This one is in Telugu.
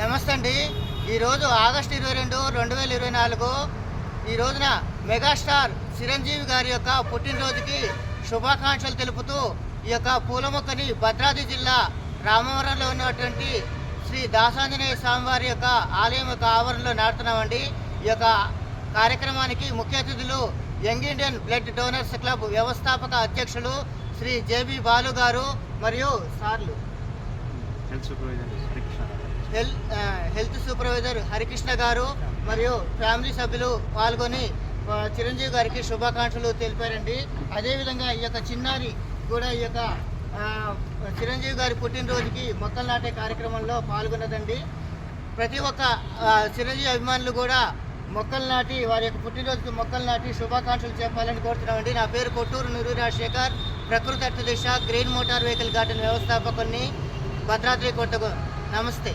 నమస్తే అండి. ఈరోజు ఆగస్టు ఇరవై రెండు రెండు వేల ఇరవై నాలుగు ఈ రోజున మెగాస్టార్ చిరంజీవి గారి యొక్క పుట్టినరోజుకి శుభాకాంక్షలు తెలుపుతూ ఈ యొక్క పూల మొక్కని భద్రాద్రి జిల్లా రామవరంలో ఉన్నటువంటి శ్రీ దాసాంజనేయ స్వామివారి యొక్క ఆలయం యొక్క ఆవరణలో నాటుతున్నామండి ఈ యొక్క కార్యక్రమానికి ముఖ్య అతిథులు young Indian blood donors club వ్యవస్థాపక అధ్యక్షులు శ్రీ జేబీ బాలు గారు మరియు సార్లు. Health supervisor Harikrishna. Health health supervisor Harikrishna garu మరియు ఫ్యామిలీ సభ్యులు పాల్గొని చిరంజీవి గారికి శుభాకాంక్షలు తెలిపారండి. అదేవిధంగా ఈ యొక్క చిన్నారి కూడా ఈ యొక్క చిరంజీవి గారి పుట్టినరోజుకి మొక్కలు నాటే కార్యక్రమంలో పాల్గొన్నదండి. ప్రతి ఒక్క చిరంజీవి అభిమానులు కూడా మొక్కలు నాటి వారి యొక్క పుట్టినరోజుకి మొక్కలు నాటి శుభాకాంక్షలు చెప్పాలని కోరుతున్నామండి. నా పేరు కొట్టూరు నూరు రాజశేఖర్ ప్రకృతి అర్థ దిశ గ్రీన్ మోటార్ వెహికల్ గార్డెన్ వ్యవస్థాపకుని భద్రాద్రి కోటకు నమస్తే.